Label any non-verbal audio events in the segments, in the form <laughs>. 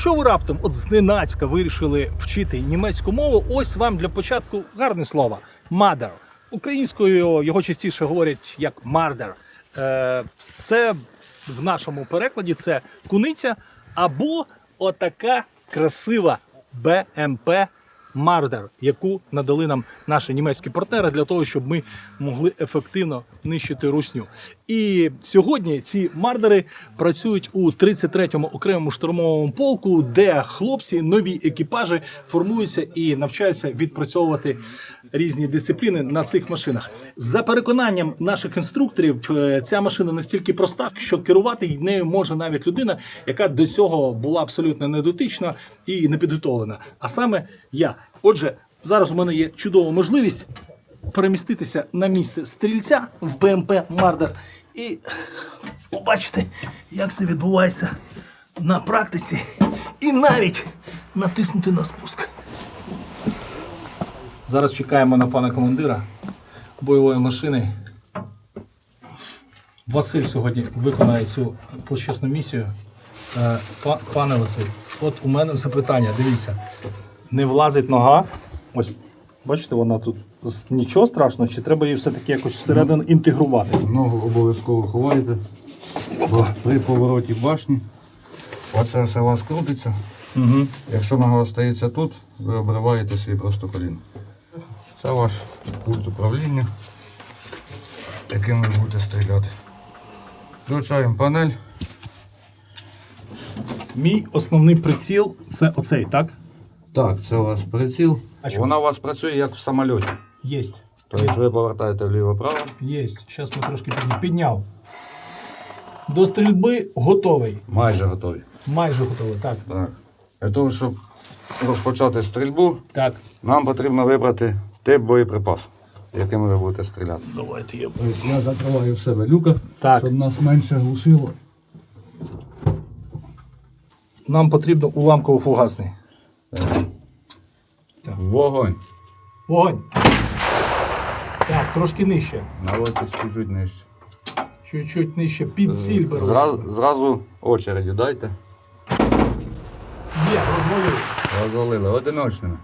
Якщо ви раптом от зненацька вирішили вчити німецьку мову, ось вам для початку гарне слово mother. Українською його частіше говорять як мардер. Е, Це в нашому перекладі це куниця або отака красива БМП Мардер, яку надали нам наші німецькі партнери для того, щоб ми могли ефективно нищити русню. І сьогодні ці мардери працюють у 33-му окремому штурмовому полку, де хлопці, нові екіпажі формуються і навчаються відпрацьовувати різні дисципліни на цих машинах. За переконанням наших інструкторів, е, ця машина настільки проста, що керувати нею може навіть людина, яка до цього була абсолютно недотична і не підготовлена. А саме я. Отже, зараз у мене є чудова можливість переміститися на місце стрільця в БМП Мардер і побачити, як це відбувається на практиці, і навіть натиснути на спуск. Зараз чекаємо на пана командира бойової машини. Василь сьогодні виконає цю почесну місію. Е, Пане Василь, от у мене запитання. Дивіться, не влазить нога. Ось, бачите, вона тут нічого страшного, чи треба її все-таки якось всередину інтегрувати? Ногу обов'язково ховаєте. Бо при повороті башні оце все у вас крутиться. Угу. Якщо нога остається тут, ви обриваєте свій просто коліно. Це ваш пульт управління, яким ви будете стріляти. Включаємо панель. Мій основний приціл це оцей, так? Так, це у вас приціл. А? Вона у вас працює як в самольоті. Єсть. Тобто ви повертаєте вліво-право. Єсть. Зараз ми трошки підняв. підняв. До стрільби готовий. Майже готові. Майже готовий, так. Так. Для того, щоб розпочати стрільбу, Так. нам потрібно вибрати тип боєприпасу, яким ви будете стріляти. Давайте я. Тобто я закриваю в себе люка, Так. щоб нас менше глушило. Нам потрібно уламково-фугасний. Вогонь. Вогонь. Так, трошки нижче. Наводьтесь чуть-чуть нижче. Чуть-чуть нижче. Під ціль беру. Зразу, зразу очередю дайте. Є, розвалив. Розвалили одиночними.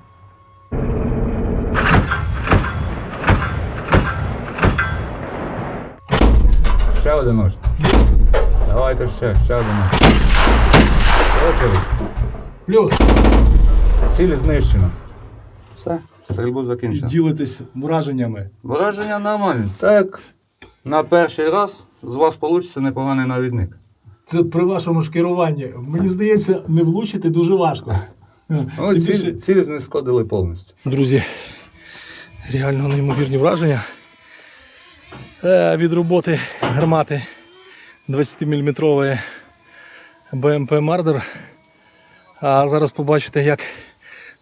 Ще одиночний. Давайте ще, ще одиночний. Очередь. Плюс. Ціль знищено. Все, стрільбу закінчено. Ділитись враженнями. Враження нормальне. Так, на перший раз з вас вийде непоганий навідник. Це при вашому ж керуванні. Мені здається, не влучити дуже важко. <laughs> Ну, Тим більше- ціль, ціль знешкодили повністю. Друзі, реально неймовірні враження Е, від роботи гармати 20-мм БМП Мардер. А зараз побачите, як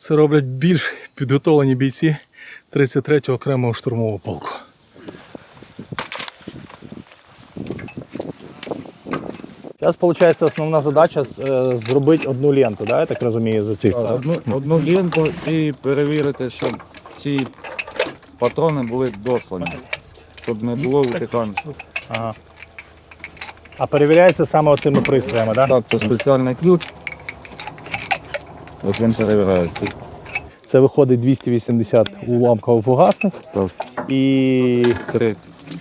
це роблять більш підготовлені бійці 33-го окремого штурмового полку. Зараз, виходить, основна задача е, зробити одну ленту, да, я так розумію, за цих. Одну, одну лінку і перевірити, щоб ці патрони були дослані, щоб не було витикань. Ага. А перевіряється саме оцими пристроями, так? Так, це спеціальний ключ. От він перевіряється. Це виходить 280 уламково-фугасних Так, і три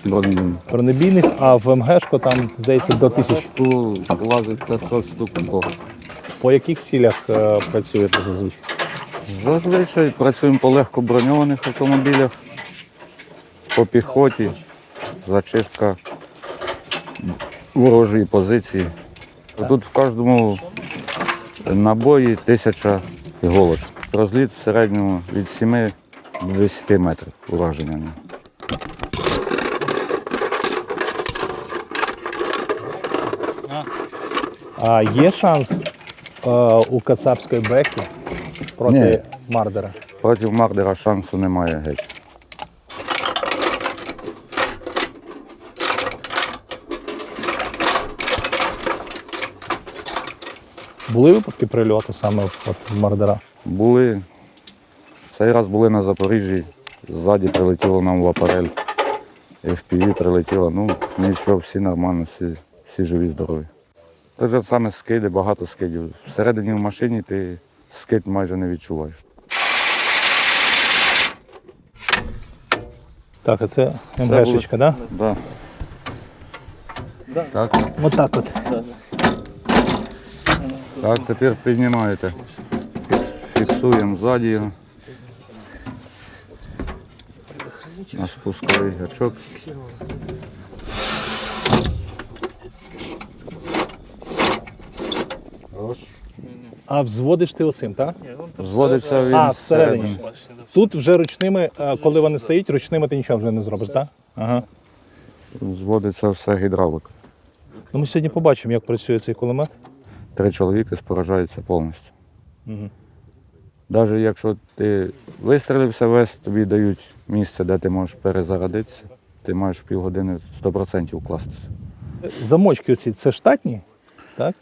бронебійні. бронебійних, а в МГшку там, здається, до 1000. Тут влазить 500 штук. По яких цілях е, працюєте зазвичай? Зазвичай працюємо по легко броньованих автомобілях, по піхоті, зачистка ворожої позиції. Тут в кожному набої тисяча іголочок. Розліт в середньому від 7 до 10 метрів ураження. А є шанс е, у Кацапської бехи проти Ні. Мардера? Проти Мардера шансу немає геть. Були випадки прильоту саме от в Мардера? Були. Цей раз були на Запоріжжі, ззаді прилетіло нам в апарель. FPV прилетіло. Ну, нічого, всі нормально, всі, всі живі, здорові. Те ж саме скиди, багато скидів. Всередині в машині ти скид майже не відчуваєш. Так, а це МГшечка, так? Да. Так, Да? Отак от. Так, тепер піднімаєте. Фіксуємо ззаді його. На спусковий гачок. А взводиш ти осим, так? Зводиться він А, всередині. Тут вже ручними, е, коли вони стоять, ручними ти нічого вже не зробиш, так? Ага. Зводиться все гідравлика. Ну, ми сьогодні побачимо, як працює цей кулемет. Три чоловіки споражаються повністю. Угу. Навіть якщо ти вистрілився весь, тобі дають місце, де ти можеш перезарядитися, ти маєш півгодини 100% вкластися. Замочки оці це штатні, так?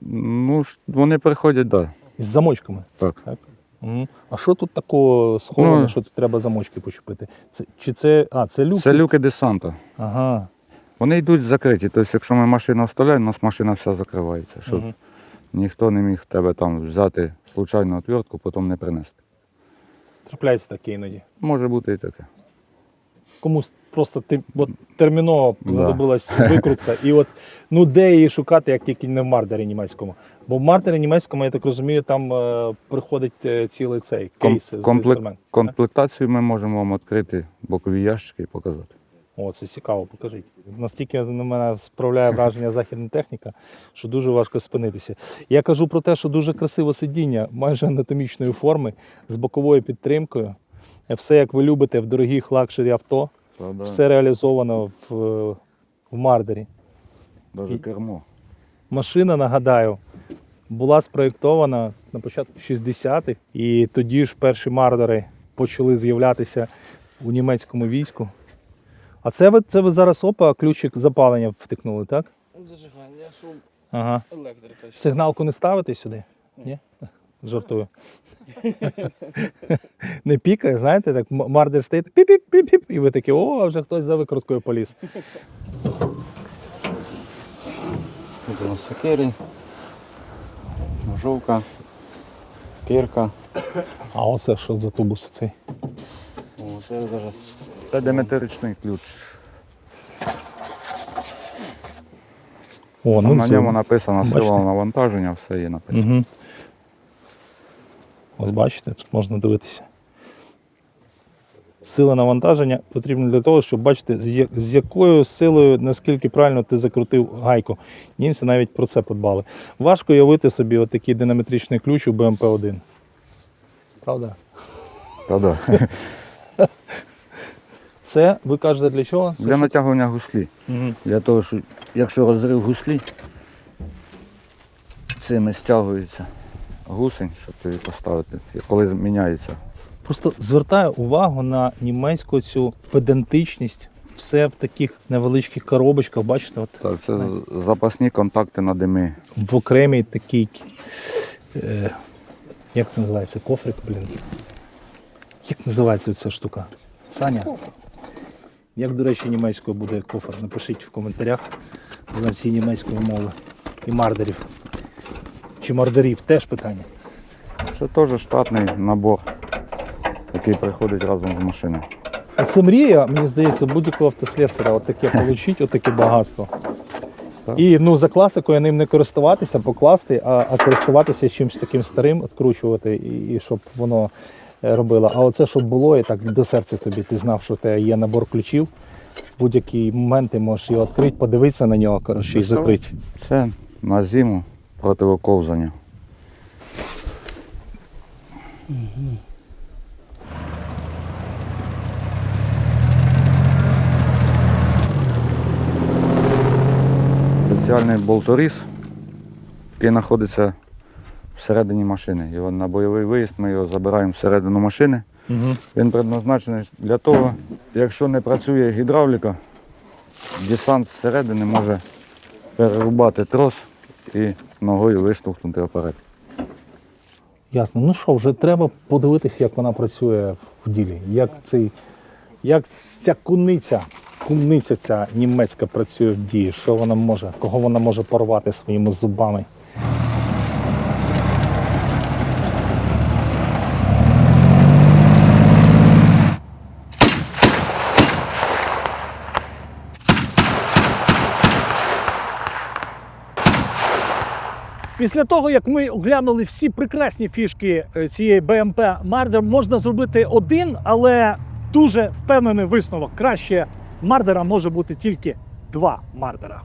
Ну, вони приходять, так. Да, Із замочками. так. Так. Угу. А що тут такого сховано, Ну, що тут треба замочки почепити? Це, чи це. А, це люк? Це люки десанта. Ага. Вони йдуть закриті. Тобто, якщо ми машину оставляємо, у нас машина вся закривається, щоб Мгм. Ніхто не міг тебе там взяти случайну отвертку, потім не принести. Трапляється таке іноді. Може бути і таке. Комусь просто ти, от, терміново Да. знадобилась викрутка. І от ну де її шукати, як тільки не в мардері німецькому. Бо в мардері німецькому, я так розумію, там е, приходить е, цілий цей кейс з комплек- інструментом. комплектацію ми можемо вам відкрити бокові ящики і показати. О, це цікаво, покажіть. Настільки на мене справляє враження західна техніка, що дуже важко спинитися. Я кажу про те, що дуже красиве сидіння, майже анатомічної форми, з боковою підтримкою. Все, як ви любите в дорогих лакшері авто, все реалізовано в, в мардері. Навіть кермо. Машина, нагадаю, була спроєктована на початку 60-х, і тоді ж перші мардери почали з'являтися у німецькому війську. А це ви, це ви зараз опа, ключик запалення втикнули, так? Зажигання, шум, Ага. електрика. Сигналку не ставите сюди? Ні? Жартую. <laughs> Не пікає, знаєте, так мардер стоїть піп-піп-піп-піп, і ви такі, о, вже хтось за викруткою поліз. Тут у нас сокирень, ножовка, кирка. А оце що за тубус цей? О, це даже Це диметричний ключ. О, Там на це- ньому написано Бачите? сила навантаження, все є написано. Угу. Ось бачите, тут можна дивитися. Сила навантаження потрібна для того, щоб бачити, з якою силою, наскільки правильно ти закрутив гайку. Німці навіть про це подбали. Важко уявити собі отакий динамітричний ключ у БМП-1. Правда? Та-да. <laughs> Це ви кажете для чого? Це Для що? натягування гуслі. Мгм. Для того, що якщо розрив гуслі, цими стягується гусень, щоб тобі поставити, і коли міняється. Просто звертаю увагу на німецьку цю педантичність. Все в таких невеличких коробочках, бачите, от Так, це запасні контакти на дими. в окремій такій. Е, як це називається? Кофрик, блін. Як називається ця штука? Саня? Як, до речі, німецькою буде кофр? Напишіть в коментарях знавці німецької мови і мардерів. Чи мардерів теж питання. Це теж штатний набор, який приходить разом з машиною. А це мрія, мені здається, будь-якого автослесаря от таке <laughs> отримати, от таке багатство. І ну, за класикою ним не користуватися, покласти, а, а користуватися чимось таким старим, відкручувати, і, і щоб воно е, робило. А оце, щоб було, і так до серця тобі, ти знав, що тебе є набор ключів. В будь-який момент ти можеш його відкрити, подивитися на нього, коротше, і закрити. Це на зиму противоковзання. Спеціальний болторіз, який знаходиться всередині машини. Його на бойовий виїзд ми його забираємо всередину машини. Угу. Він предназначений для того, якщо не працює гідравліка, десант зсередини може перерубати трос і ногою виштовхнути апарат. Ясно. Ну що, вже треба подивитися, як вона працює в ділі. Як, цей, як ця куниця кумниця ця німецька працює в дії? Що вона може? Кого вона може порвати своїми зубами? Після того, як ми оглянули всі прекрасні фішки е, цієї БМП Мардер, можна зробити один, але дуже впевнений висновок. Краще Мардера може бути тільки два Мардера.